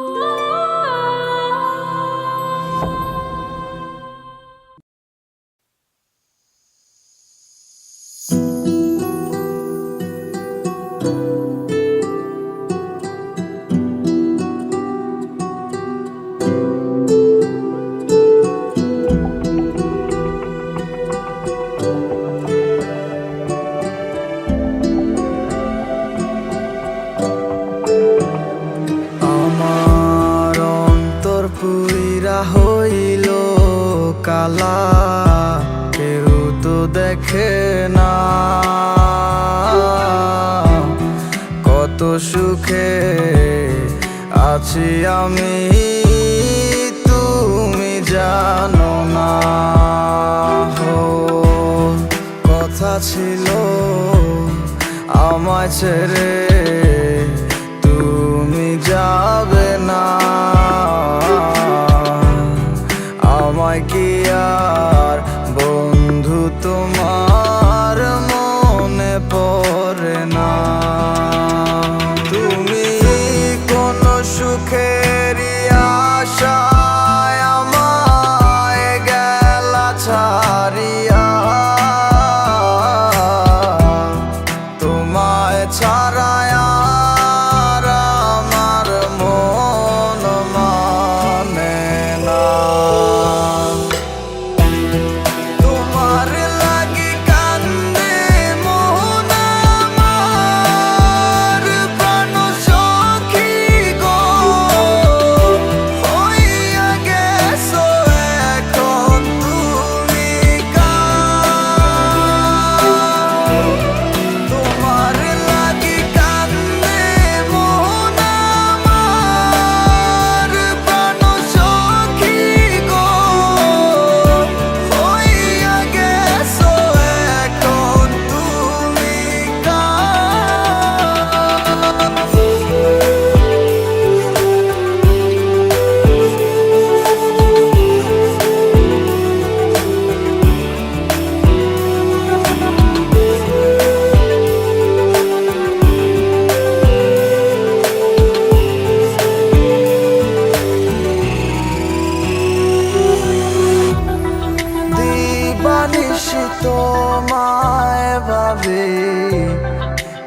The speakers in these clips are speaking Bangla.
Oh. হইল কালা, কেউ তো দেখে না। কত সুখে আছি আমি, তুমি জানো না। কথা ছিল আমায় ছেড়ে, তুমি যাবে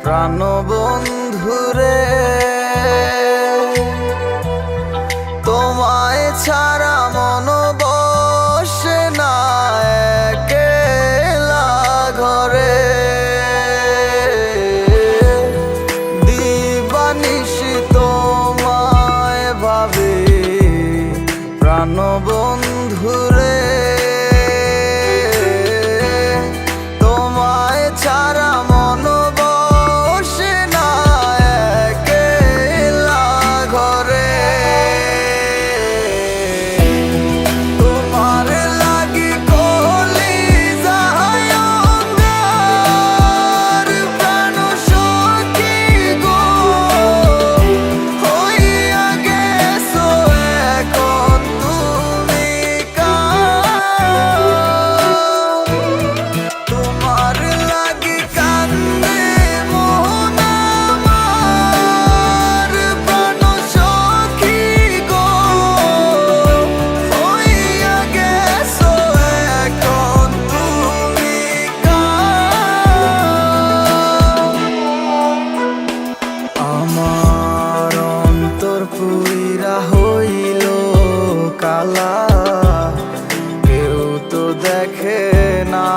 প্রাণ বন্ধুরে তোমায় ছাড়া কইরা হইল কালা কেউ তো দেখে না।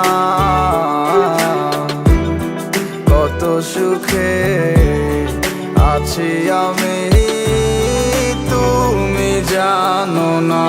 কত সুখে আছি আমি তুমি জানো না।